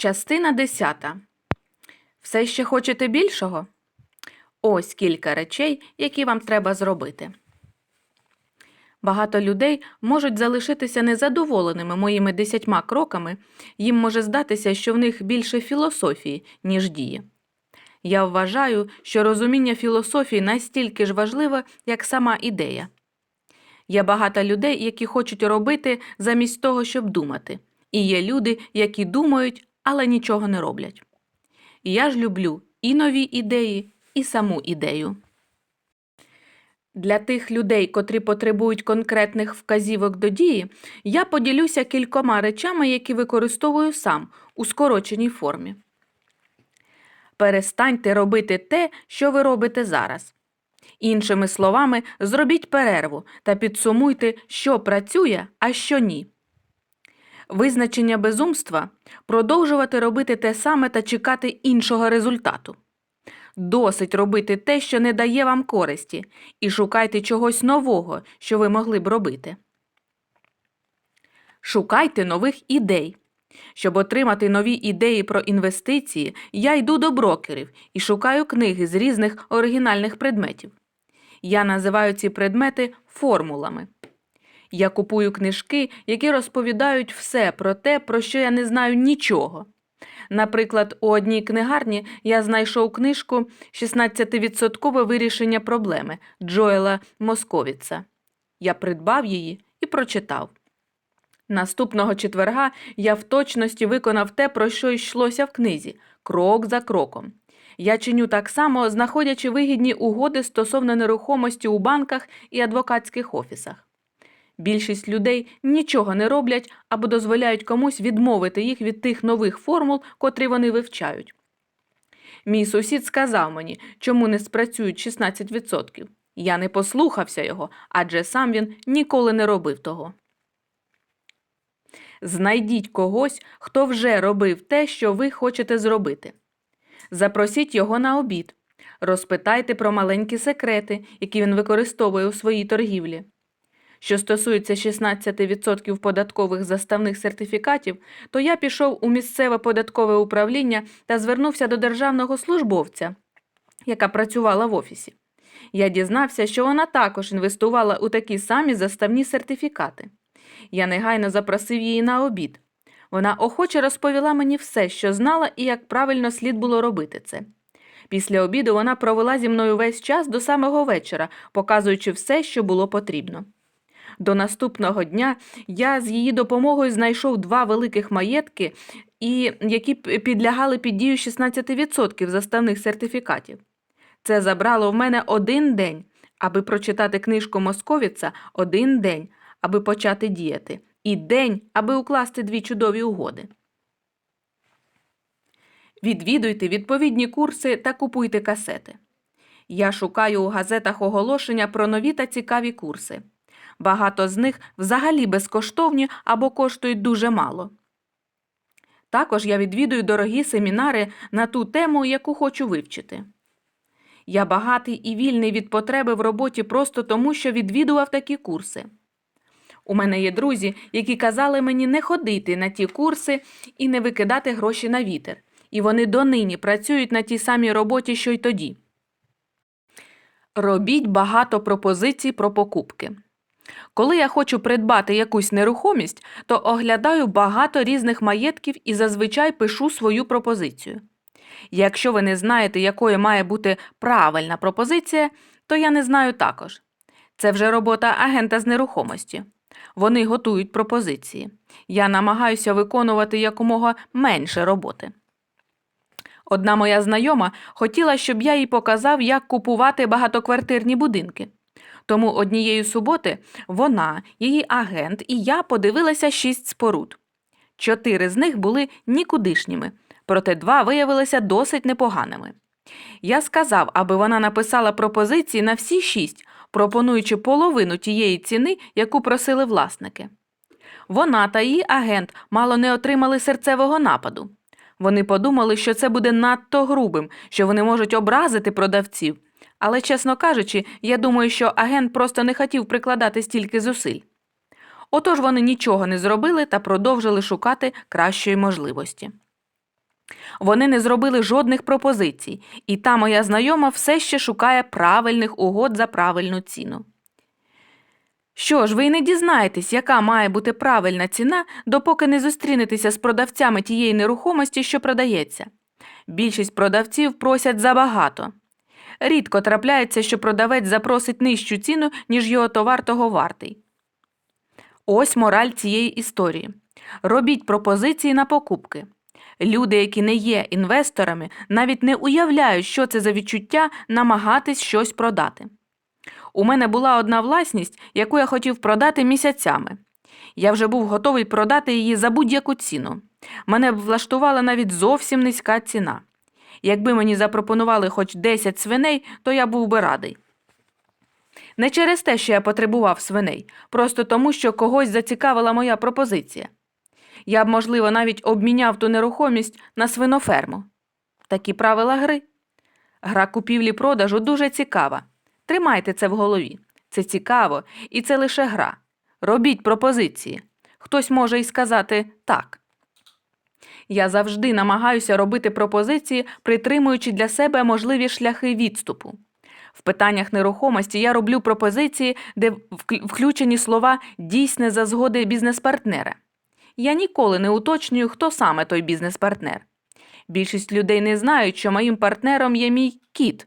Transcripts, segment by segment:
Частина 10. Все ще хочете більшого? Ось кілька речей, які вам треба зробити. Багато людей можуть залишитися незадоволеними моїми десятьма кроками, їм може здатися, що в них більше філософії, ніж дії. Я вважаю, що розуміння філософії настільки ж важливе, як сама ідея. Є багато людей, які хочуть робити замість того, щоб думати, і є люди, які думають, але нічого не роблять. Я ж люблю і нові ідеї, і саму ідею. Для тих людей, котрі потребують конкретних вказівок до дії, я поділюся кількома речами, які використовую сам у скороченій формі. Перестаньте робити те, що ви робите зараз. Іншими словами, зробіть перерву та підсумуйте, що працює, а що ні. Визначення безумства продовжувати робити те саме та чекати іншого результату. Досить робити те, що не дає вам користі, і шукайте чогось нового, що ви могли б робити. Шукайте нових ідей. Щоб отримати нові ідеї про інвестиції, я йду до брокерів і шукаю книги з різних оригінальних предметів. Я називаю ці предмети формулами. Я купую книжки, які розповідають все про те, про що я не знаю нічого. Наприклад, у одній книгарні я знайшов книжку «16% вирішення проблеми Джоела Московіца. Я придбав її і прочитав. Наступного четверга я в точності виконав те, про що йшлося в книзі, крок за кроком. Я чиню так само, знаходячи вигідні угоди стосовно нерухомості у банках і адвокатських офісах. Більшість людей нічого не роблять або дозволяють комусь відмовити їх від тих нових формул, котрі вони вивчають. Мій сусід сказав мені, чому не спрацюють 16%. Я не послухався його, адже сам він ніколи не робив того. Знайдіть когось, хто вже робив те, що ви хочете зробити. Запросіть його на обід. Розпитайте про маленькі секрети, які він використовує у своїй торгівлі. Що стосується 16% податкових заставних сертифікатів, то я пішов у місцеве податкове управління та звернувся до державного службовця, яка працювала в офісі. Я дізнався, що вона також інвестувала у такі самі заставні сертифікати. Я негайно запросив її на обід. Вона охоче розповіла мені все, що знала і як правильно слід було робити це. Після обіду вона провела зі мною весь час до самого вечора, показуючи все, що було потрібно. До наступного дня я з її допомогою знайшов два великих маєтки, і, які підлягали під дію 16% заставних сертифікатів. Це забрало в мене один день, аби прочитати книжку Московіца один день, аби почати діяти, і день, аби укласти дві чудові угоди. Відвідуйте відповідні курси та купуйте касети. Я шукаю у газетах оголошення про нові та цікаві курси. Багато з них взагалі безкоштовні або коштують дуже мало. Також я відвідую дорогі семінари на ту тему, яку хочу вивчити. Я багатий і вільний від потреби в роботі просто тому, що відвідував такі курси. У мене є друзі, які казали мені не ходити на ті курси і не викидати гроші на вітер, і вони донині працюють на тій самій роботі, що й тоді. Робіть багато пропозицій про покупки. Коли я хочу придбати якусь нерухомість, то оглядаю багато різних маєтків і зазвичай пишу свою пропозицію. Якщо ви не знаєте, якою має бути правильна пропозиція, то я не знаю також. Це вже робота агента з нерухомості. Вони готують пропозиції. Я намагаюся виконувати якомога менше роботи. Одна моя знайома хотіла, щоб я їй показав, як купувати багатоквартирні будинки. Тому однієї суботи вона, її агент і я подивилися шість споруд. Чотири з них були нікудишніми, проте два виявилися досить непоганими. Я сказав, аби вона написала пропозиції на всі шість, пропонуючи половину тієї ціни, яку просили власники. Вона та її агент мало не отримали серцевого нападу. Вони подумали, що це буде надто грубим, що вони можуть образити продавців. Але, чесно кажучи, я думаю, що агент просто не хотів прикладати стільки зусиль. Отож вони нічого не зробили та продовжили шукати кращої можливості. Вони не зробили жодних пропозицій, і та моя знайома все ще шукає правильних угод за правильну ціну. Що ж, ви й не дізнаєтесь, яка має бути правильна ціна, допоки не зустрінетеся з продавцями тієї нерухомості, що продається. Більшість продавців просять забагато. Рідко трапляється, що продавець запросить нижчу ціну, ніж його товар того вартий. Ось мораль цієї історії. Робіть пропозиції на покупки. Люди, які не є інвесторами, навіть не уявляють, що це за відчуття намагатись щось продати. У мене була одна власність, яку я хотів продати місяцями. Я вже був готовий продати її за будь-яку ціну. Мене б влаштувала навіть зовсім низька ціна. Якби мені запропонували хоч 10 свиней, то я був би радий. Не через те, що я потребував свиней, просто тому, що когось зацікавила моя пропозиція. Я б, можливо, навіть обміняв ту нерухомість на свиноферму. Такі правила гри. Гра купівлі-продажу дуже цікава. Тримайте це в голові. Це цікаво, і це лише гра. Робіть пропозиції. Хтось може й сказати так. Я завжди намагаюся робити пропозиції, притримуючи для себе можливі шляхи відступу. В питаннях нерухомості я роблю пропозиції, де включені слова дійсне за згоди бізнес-партнера. Я ніколи не уточнюю, хто саме той бізнес-партнер. Більшість людей не знають, що моїм партнером є мій кіт.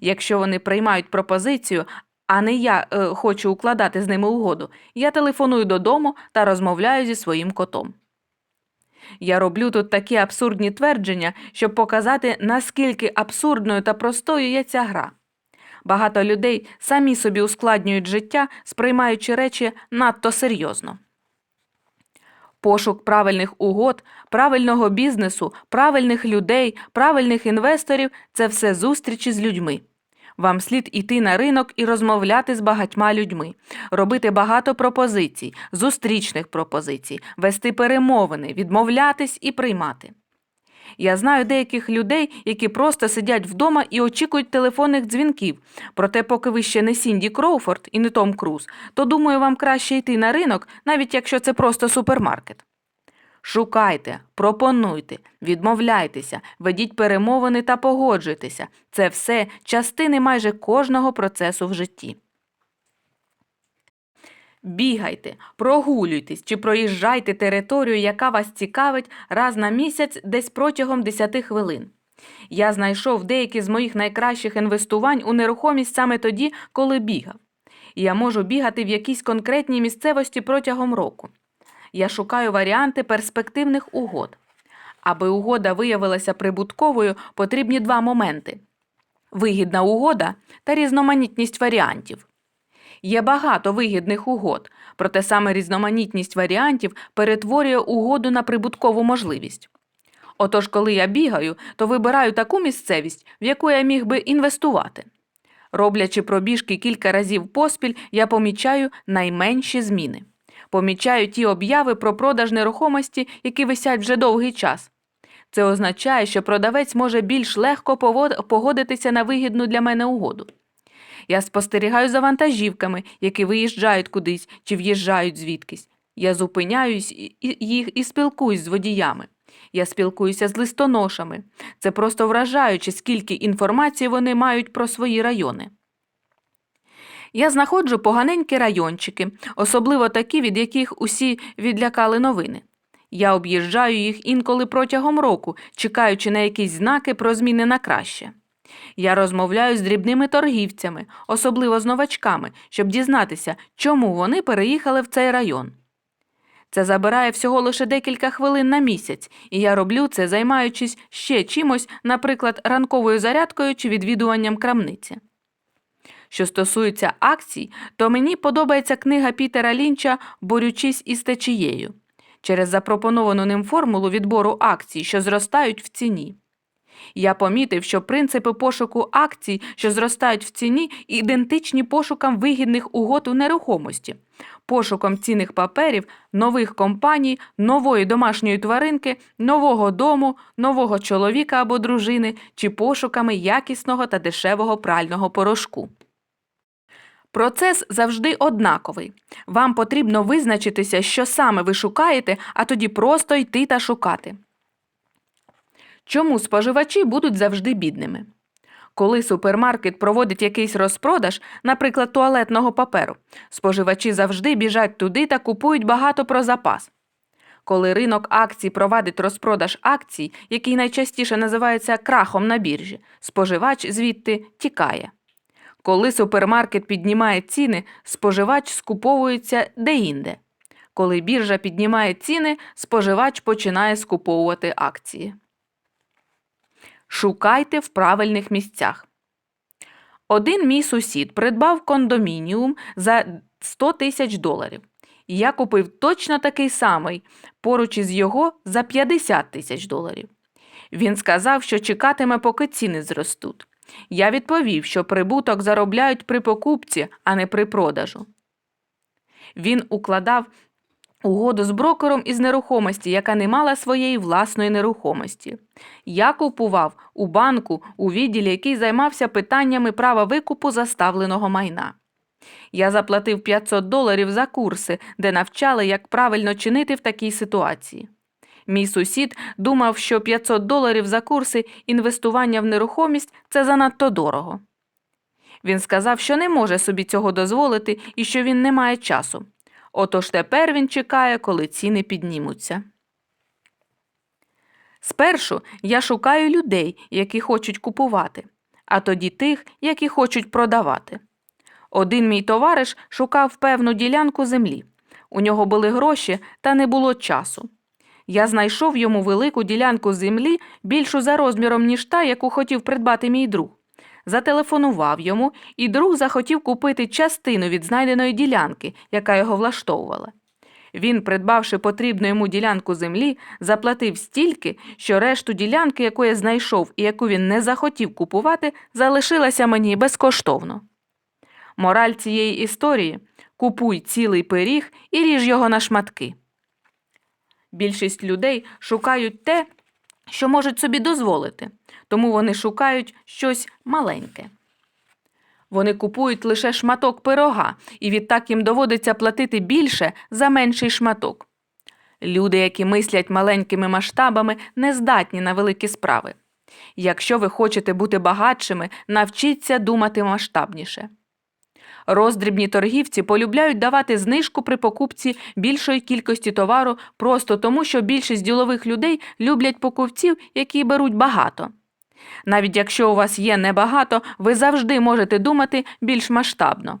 Якщо вони приймають пропозицію, а не я е, хочу укладати з ними угоду, я телефоную додому та розмовляю зі своїм котом. Я роблю тут такі абсурдні твердження, щоб показати, наскільки абсурдною та простою є ця гра. Багато людей самі собі ускладнюють життя, сприймаючи речі надто серйозно. Пошук правильних угод, правильного бізнесу, правильних людей, правильних інвесторів це все зустрічі з людьми. Вам слід іти на ринок і розмовляти з багатьма людьми, робити багато пропозицій, зустрічних пропозицій, вести перемовини, відмовлятись і приймати. Я знаю деяких людей, які просто сидять вдома і очікують телефонних дзвінків. Проте, поки ви ще не Сінді Кроуфорд і не Том Круз, то думаю, вам краще йти на ринок, навіть якщо це просто супермаркет. Шукайте, пропонуйте, відмовляйтеся, ведіть перемовини та погоджуйтеся. Це все частини майже кожного процесу в житті. Бігайте, прогулюйтесь чи проїжджайте територію, яка вас цікавить раз на місяць десь протягом 10 хвилин. Я знайшов деякі з моїх найкращих інвестувань у нерухомість саме тоді, коли бігав. Я можу бігати в якійсь конкретній місцевості протягом року. Я шукаю варіанти перспективних угод. Аби угода виявилася прибутковою, потрібні два моменти: вигідна угода та різноманітність варіантів. Є багато вигідних угод, проте саме різноманітність варіантів перетворює угоду на прибуткову можливість. Отож, коли я бігаю, то вибираю таку місцевість, в яку я міг би інвестувати. Роблячи пробіжки кілька разів поспіль, я помічаю найменші зміни. Помічаю ті обяви про продаж нерухомості, які висять вже довгий час. Це означає, що продавець може більш легко погодитися на вигідну для мене угоду. Я спостерігаю за вантажівками, які виїжджають кудись чи в'їжджають звідкись. Я зупиняюсь їх і спілкуюсь з водіями. Я спілкуюся з листоношами. Це просто вражаюче, скільки інформації вони мають про свої райони. Я знаходжу поганенькі райончики, особливо такі, від яких усі відлякали новини. Я об'їжджаю їх інколи протягом року, чекаючи на якісь знаки про зміни на краще. Я розмовляю з дрібними торгівцями, особливо з новачками, щоб дізнатися, чому вони переїхали в цей район. Це забирає всього лише декілька хвилин на місяць, і я роблю це, займаючись ще чимось, наприклад, ранковою зарядкою чи відвідуванням крамниці. Що стосується акцій, то мені подобається книга Пітера Лінча Борючись із течією через запропоновану ним формулу відбору акцій, що зростають в ціні. Я помітив, що принципи пошуку акцій, що зростають в ціні, ідентичні пошукам вигідних угод у нерухомості, пошуком цінних паперів, нових компаній, нової домашньої тваринки, нового дому, нового чоловіка або дружини чи пошуками якісного та дешевого прального порошку. Процес завжди однаковий. Вам потрібно визначитися, що саме ви шукаєте, а тоді просто йти та шукати. Чому споживачі будуть завжди бідними? Коли супермаркет проводить якийсь розпродаж, наприклад, туалетного паперу, споживачі завжди біжать туди та купують багато про запас. Коли ринок акцій провадить розпродаж акцій, який найчастіше називається крахом на біржі, споживач звідти тікає. Коли супермаркет піднімає ціни, споживач скуповується деінде. Коли біржа піднімає ціни, споживач починає скуповувати акції. Шукайте в правильних місцях. Один мій сусід придбав кондомініум за 100 тисяч доларів. Я купив точно такий самий, поруч із його за 50 тисяч доларів. Він сказав, що чекатиме, поки ціни зростуть. Я відповів, що прибуток заробляють при покупці, а не при продажу. Він укладав угоду з брокером із нерухомості, яка не мала своєї власної нерухомості. Я купував у банку у відділі, який займався питаннями права викупу заставленого майна. Я заплатив 500 доларів за курси, де навчали, як правильно чинити в такій ситуації. Мій сусід думав, що 500 доларів за курси інвестування в нерухомість це занадто дорого. Він сказав, що не може собі цього дозволити і що він не має часу. Отож тепер він чекає, коли ціни піднімуться. Спершу я шукаю людей, які хочуть купувати, а тоді тих, які хочуть продавати. Один мій товариш шукав певну ділянку землі. У нього були гроші, та не було часу. Я знайшов йому велику ділянку землі, більшу за розміром, ніж та, яку хотів придбати мій друг. Зателефонував йому, і друг захотів купити частину від знайденої ділянки, яка його влаштовувала. Він, придбавши потрібну йому ділянку землі, заплатив стільки, що решту ділянки, яку я знайшов і яку він не захотів купувати, залишилася мені безкоштовно. Мораль цієї історії купуй цілий пиріг і ріж його на шматки. Більшість людей шукають те, що можуть собі дозволити, тому вони шукають щось маленьке. Вони купують лише шматок пирога, і відтак їм доводиться платити більше за менший шматок. Люди, які мислять маленькими масштабами, не здатні на великі справи. Якщо ви хочете бути багатшими, навчіться думати масштабніше. Роздрібні торгівці полюбляють давати знижку при покупці більшої кількості товару просто тому, що більшість ділових людей люблять покупців, які беруть багато. Навіть якщо у вас є небагато, ви завжди можете думати більш масштабно.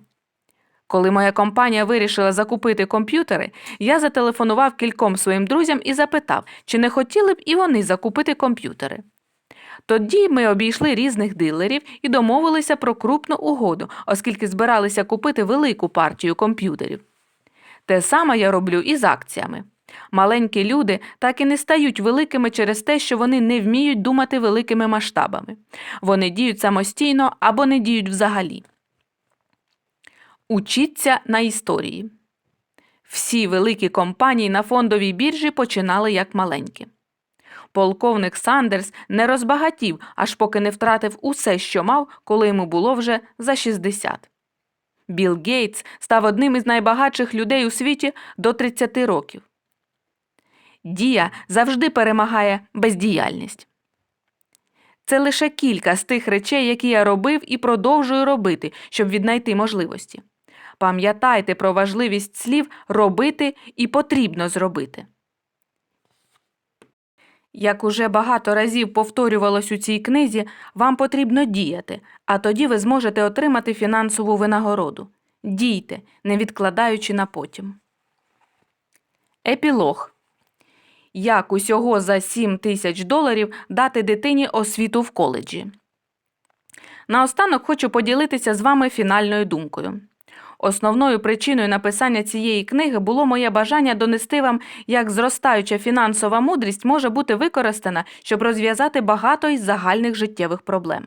Коли моя компанія вирішила закупити комп'ютери, я зателефонував кільком своїм друзям і запитав, чи не хотіли б і вони закупити комп'ютери. Тоді ми обійшли різних дилерів і домовилися про крупну угоду, оскільки збиралися купити велику партію комп'ютерів. Те саме я роблю і з акціями. Маленькі люди так і не стають великими через те, що вони не вміють думати великими масштабами. Вони діють самостійно або не діють взагалі. Учіться на історії. Всі великі компанії на фондовій біржі починали як маленькі. Полковник Сандерс не розбагатів, аж поки не втратив усе, що мав, коли йому було вже за 60. Білл Гейтс став одним із найбагатших людей у світі до 30 років. Дія завжди перемагає бездіяльність. Це лише кілька з тих речей, які я робив і продовжую робити, щоб віднайти можливості. Пам'ятайте про важливість слів робити і потрібно зробити. Як уже багато разів повторювалось у цій книзі, вам потрібно діяти, а тоді ви зможете отримати фінансову винагороду. Дійте, не відкладаючи на потім. Епілог Як усього за 7 тисяч доларів дати дитині освіту в коледжі. Наостанок хочу поділитися з вами фінальною думкою. Основною причиною написання цієї книги було моє бажання донести вам, як зростаюча фінансова мудрість може бути використана, щоб розв'язати багато із загальних життєвих проблем.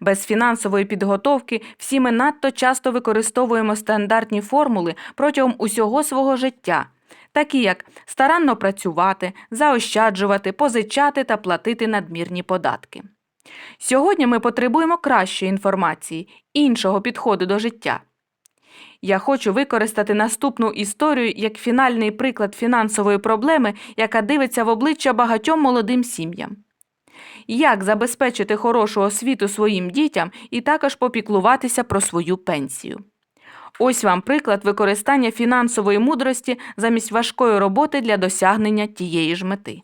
Без фінансової підготовки всі ми надто часто використовуємо стандартні формули протягом усього свого життя, такі як старанно працювати, заощаджувати, позичати та платити надмірні податки. Сьогодні ми потребуємо кращої інформації, іншого підходу до життя. Я хочу використати наступну історію як фінальний приклад фінансової проблеми, яка дивиться в обличчя багатьом молодим сім'ям. Як забезпечити хорошу освіту своїм дітям і також попіклуватися про свою пенсію. Ось вам приклад використання фінансової мудрості замість важкої роботи для досягнення тієї ж мети.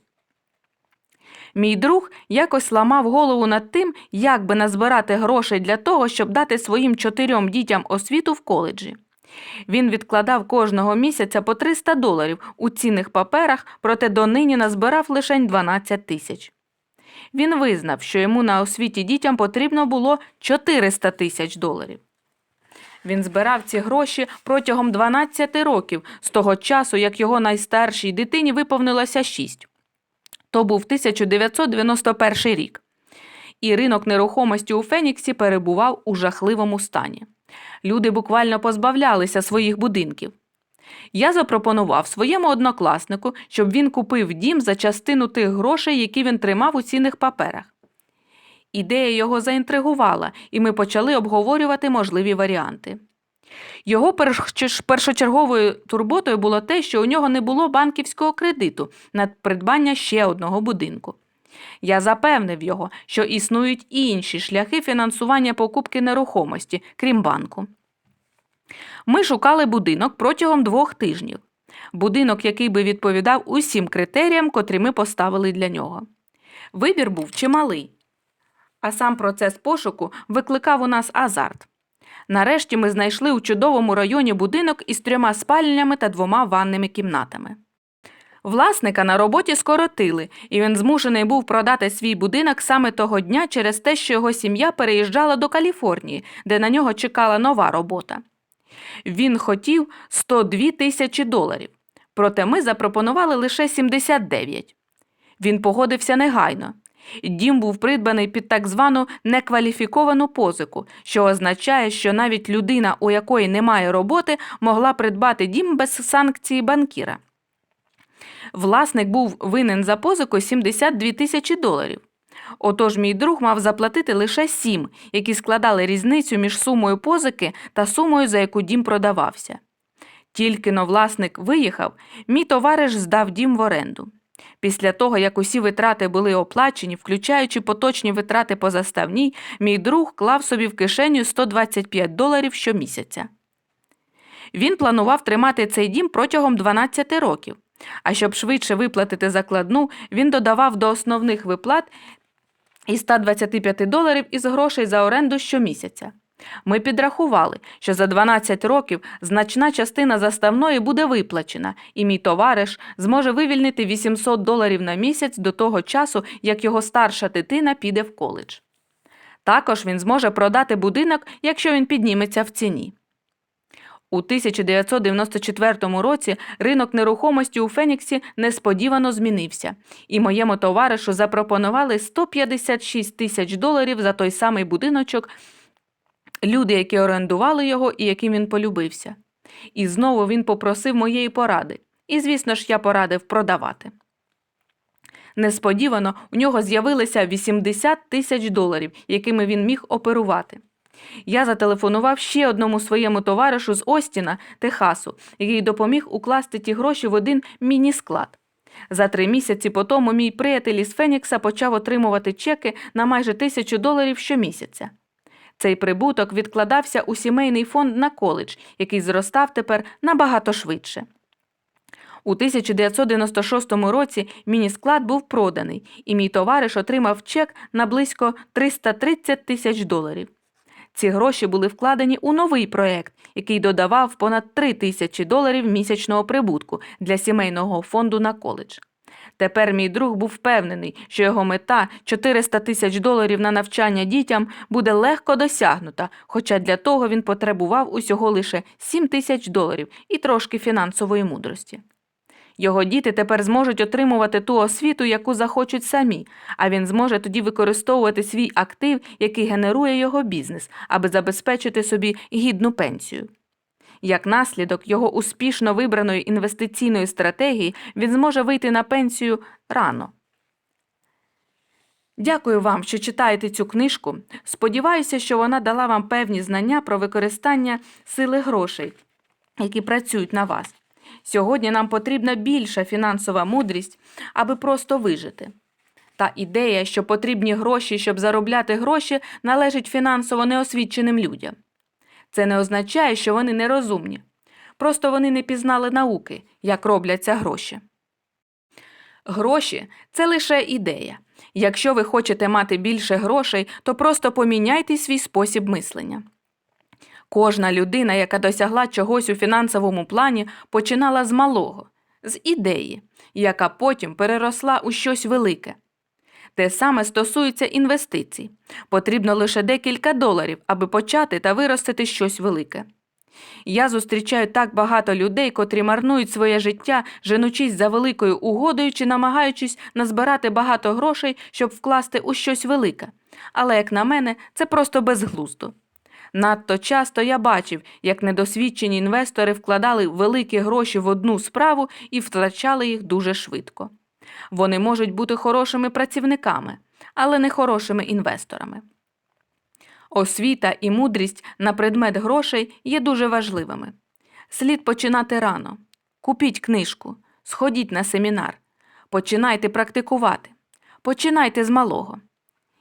Мій друг якось ламав голову над тим, як би назбирати грошей для того, щоб дати своїм чотирьом дітям освіту в коледжі. Він відкладав кожного місяця по 300 доларів у цінних паперах, проте донині назбирав лише 12 тисяч. Він визнав, що йому на освіті дітям потрібно було 400 тисяч доларів. Він збирав ці гроші протягом 12 років з того часу, як його найстаршій дитині виповнилося 6. То був 1991 рік. І ринок нерухомості у Феніксі перебував у жахливому стані. Люди буквально позбавлялися своїх будинків. Я запропонував своєму однокласнику, щоб він купив дім за частину тих грошей, які він тримав у цінних паперах. Ідея його заінтригувала, і ми почали обговорювати можливі варіанти. Його першочерговою турботою було те, що у нього не було банківського кредиту на придбання ще одного будинку. Я запевнив його, що існують і інші шляхи фінансування покупки нерухомості, крім банку. Ми шукали будинок протягом двох тижнів. Будинок, який би відповідав усім критеріям, котрі ми поставили для нього. Вибір був чималий, а сам процес пошуку викликав у нас азарт. Нарешті ми знайшли у чудовому районі будинок із трьома спальнями та двома ванними кімнатами. Власника на роботі скоротили, і він змушений був продати свій будинок саме того дня через те, що його сім'я переїжджала до Каліфорнії, де на нього чекала нова робота. Він хотів 102 тисячі доларів, проте ми запропонували лише 79. Він погодився негайно. Дім був придбаний під так звану некваліфіковану позику, що означає, що навіть людина, у якої немає роботи, могла придбати дім без санкції банкіра. Власник був винен за позику 72 тисячі доларів. Отож мій друг мав заплатити лише 7, які складали різницю між сумою позики та сумою, за яку дім продавався. Тільки но власник виїхав, мій товариш здав дім в оренду. Після того, як усі витрати були оплачені, включаючи поточні витрати по заставній, мій друг клав собі в кишеню 125 доларів щомісяця. Він планував тримати цей дім протягом 12 років. А щоб швидше виплатити закладну, він додавав до основних виплат і 125 доларів із грошей за оренду щомісяця. Ми підрахували, що за 12 років значна частина заставної буде виплачена, і мій товариш зможе вивільнити 800 доларів на місяць до того часу, як його старша дитина піде в коледж. Також він зможе продати будинок, якщо він підніметься в ціні. У 1994 році ринок нерухомості у Феніксі несподівано змінився, і моєму товаришу запропонували 156 тисяч доларів за той самий будиночок, люди, які орендували його і яким він полюбився. І знову він попросив моєї поради. І, звісно ж, я порадив продавати. Несподівано у нього з'явилися 80 тисяч доларів, якими він міг оперувати. Я зателефонував ще одному своєму товаришу з Остіна, Техасу, який допоміг укласти ті гроші в один міні-склад. За три місяці по тому мій приятель із Фенікса почав отримувати чеки на майже тисячу доларів щомісяця. Цей прибуток відкладався у сімейний фонд на коледж, який зростав тепер набагато швидше. У 1996 році міні-склад був проданий, і мій товариш отримав чек на близько 330 тисяч доларів. Ці гроші були вкладені у новий проект, який додавав понад 3 тисячі доларів місячного прибутку для сімейного фонду на коледж. Тепер мій друг був впевнений, що його мета 400 тисяч доларів на навчання дітям буде легко досягнута, хоча для того він потребував усього лише 7 тисяч доларів і трошки фінансової мудрості. Його діти тепер зможуть отримувати ту освіту, яку захочуть самі, а він зможе тоді використовувати свій актив, який генерує його бізнес, аби забезпечити собі гідну пенсію. Як наслідок його успішно вибраної інвестиційної стратегії він зможе вийти на пенсію рано. Дякую вам, що читаєте цю книжку. Сподіваюся, що вона дала вам певні знання про використання сили грошей, які працюють на вас. Сьогодні нам потрібна більша фінансова мудрість, аби просто вижити. Та ідея, що потрібні гроші, щоб заробляти гроші, належить фінансово неосвіченим людям. Це не означає, що вони нерозумні. Просто вони не пізнали науки, як робляться гроші. Гроші це лише ідея. Якщо ви хочете мати більше грошей, то просто поміняйте свій спосіб мислення. Кожна людина, яка досягла чогось у фінансовому плані, починала з малого, з ідеї, яка потім переросла у щось велике. Те саме стосується інвестицій. Потрібно лише декілька доларів, аби почати та виростити щось велике. Я зустрічаю так багато людей, котрі марнують своє життя, женучись за великою угодою чи намагаючись назбирати багато грошей, щоб вкласти у щось велике. Але, як на мене, це просто безглуздо. Надто часто я бачив, як недосвідчені інвестори вкладали великі гроші в одну справу і втрачали їх дуже швидко. Вони можуть бути хорошими працівниками, але не хорошими інвесторами. Освіта і мудрість на предмет грошей є дуже важливими. Слід починати рано. Купіть книжку, сходіть на семінар, починайте практикувати, починайте з малого.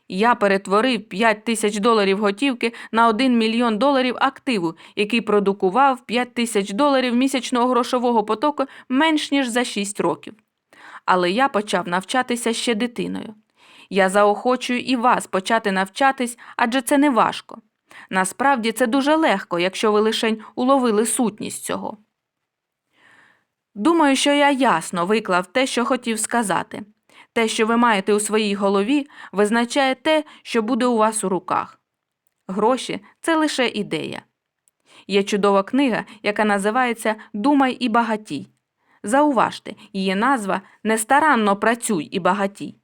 Я перетворив 5 тисяч доларів готівки на 1 мільйон доларів активу, який продукував 5 тисяч доларів місячного грошового потоку менш ніж за 6 років. Але я почав навчатися ще дитиною. Я заохочую і вас почати навчатись, адже це не важко. Насправді це дуже легко, якщо ви лишень уловили сутність цього. Думаю, що я ясно виклав те, що хотів сказати. Те, що ви маєте у своїй голові, визначає те, що буде у вас у руках. Гроші це лише ідея. Є чудова книга, яка називається Думай і багатій. Зауважте, її назва нестаранно працюй і багатій.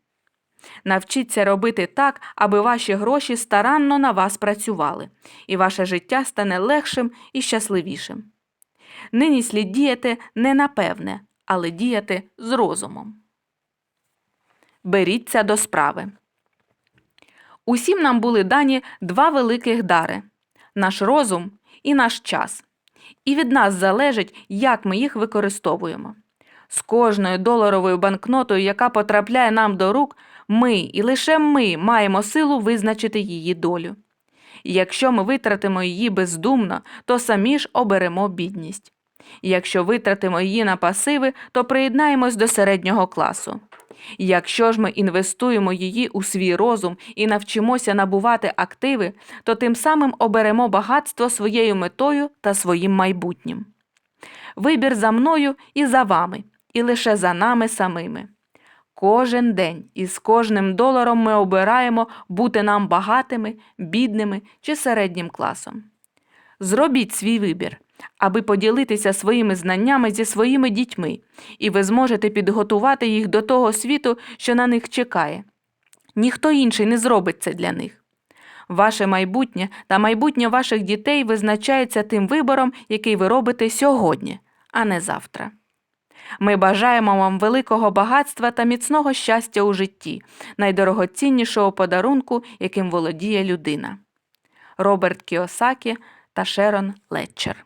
Навчіться робити так, аби ваші гроші старанно на вас працювали, і ваше життя стане легшим і щасливішим. Нині слід діяти не напевне, але діяти з розумом. Беріться до справи. Усім нам були дані два великих дари наш розум і наш час. І від нас залежить, як ми їх використовуємо. З кожною доларовою банкнотою, яка потрапляє нам до рук, ми і лише ми маємо силу визначити її долю. Якщо ми витратимо її бездумно, то самі ж оберемо бідність. Якщо витратимо її на пасиви, то приєднаємось до середнього класу. Якщо ж ми інвестуємо її у свій розум і навчимося набувати активи, то тим самим оберемо багатство своєю метою та своїм майбутнім. Вибір за мною і за вами, і лише за нами самими. Кожен день і з кожним доларом ми обираємо бути нам багатими, бідними чи середнім класом. Зробіть свій вибір, аби поділитися своїми знаннями зі своїми дітьми, і ви зможете підготувати їх до того світу, що на них чекає. Ніхто інший не зробить це для них. Ваше майбутнє та майбутнє ваших дітей визначається тим вибором, який ви робите сьогодні, а не завтра. Ми бажаємо вам великого багатства та міцного щастя у житті, найдорогоціннішого подарунку, яким володіє людина. Роберт Кіосакі та Шерон Летчер